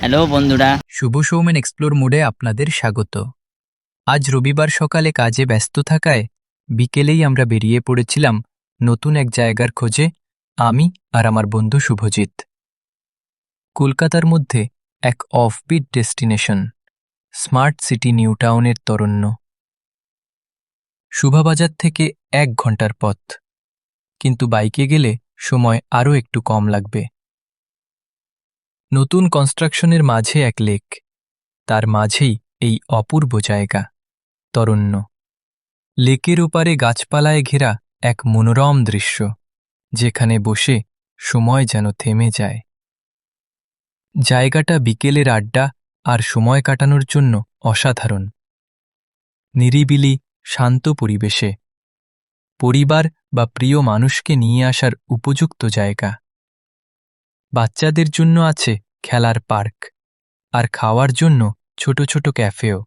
Hello বন্ধুরা। শুভ Soumen explore মোডে আপনাদের স্বাগত। আজ রবিবার সকালে কাজে ব্যস্ত থাকায় বিকেলেই আমরা বেরিয়ে পড়েছিলাম নতুন এক জায়গার খোঁজে, আমি আর আমার বন্ধু শুভজিৎ। কলকাতার মধ্যে এক offbeat destination smart city new টাউনের তরণ্য। শুভাবাজার থেকে এক ঘণ্টার পথ, কিন্তু বাইকে গেলে সময় আরও একটু কম লাগবে। নতুন কনস্ট্রাকশনের মাঝে এক লেক তার মাঝেই এই অপূর্ব জায়গা, তরণ্য। লেকের ওপারে গাছপালায় ঘেরা এক মনোরম দৃশ্য, যেখানে বসে সময় যেন থেমে যায়। জায়গাটা বিকেলের আড্ডা আর সময় কাটানোর জন্য অসাধারণ। নিরিবিলি, শান্ত পরিবেশে। পরিবার বা প্রিয় মানুষকে নিয়ে আসার উপযুক্ত জায়গা। বাচ্চাদের জন্য আছে খেলার পার্ক আর খাওয়ার জন্য ছোট ছোট ক্যাফেও।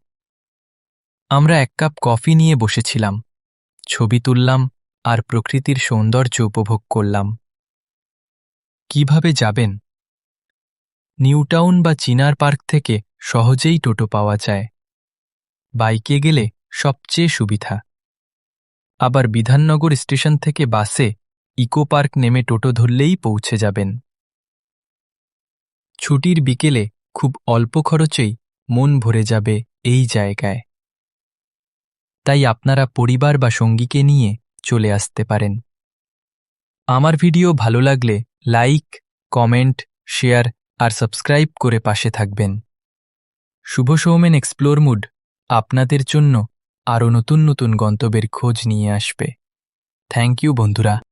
আমরা এক কাপ কফি নিয়ে বসেছিলাম, ছবি তুললাম আর প্রকৃতির সৌন্দর্য উপভোগ করলাম। কীভাবে যাবেন? নিউটাউন বা চিনার পার্ক থেকে সহজেই টোটো পাওয়া যায়। বাইকে গেলে সবচেয়ে সুবিধা। আবার বিধাননগর স্টেশন থেকে বাসে ইকো পার্ক নেমে টোটো ধরলেই পৌঁছে যাবেন। ছুটির বিকেলে খুব অল্প খরচেই মন ভরে যাবে এই জায়গায়। তাই আপনারা পরিবার বা সঙ্গীকে নিয়ে চলে আসতে পারেন। আমার ভিডিও ভালো লাগলে লাইক, কমেন্ট, শেয়ার আর সাবস্ক্রাইব করে পাশে থাকবেন। শুভ সৌমেন এক্সপ্লোর মুড আপনাদের জন্য আরও নতুন নতুন গন্তব্যের খোঁজ নিয়ে আসবে। থ্যাংক ইউ বন্ধুরা।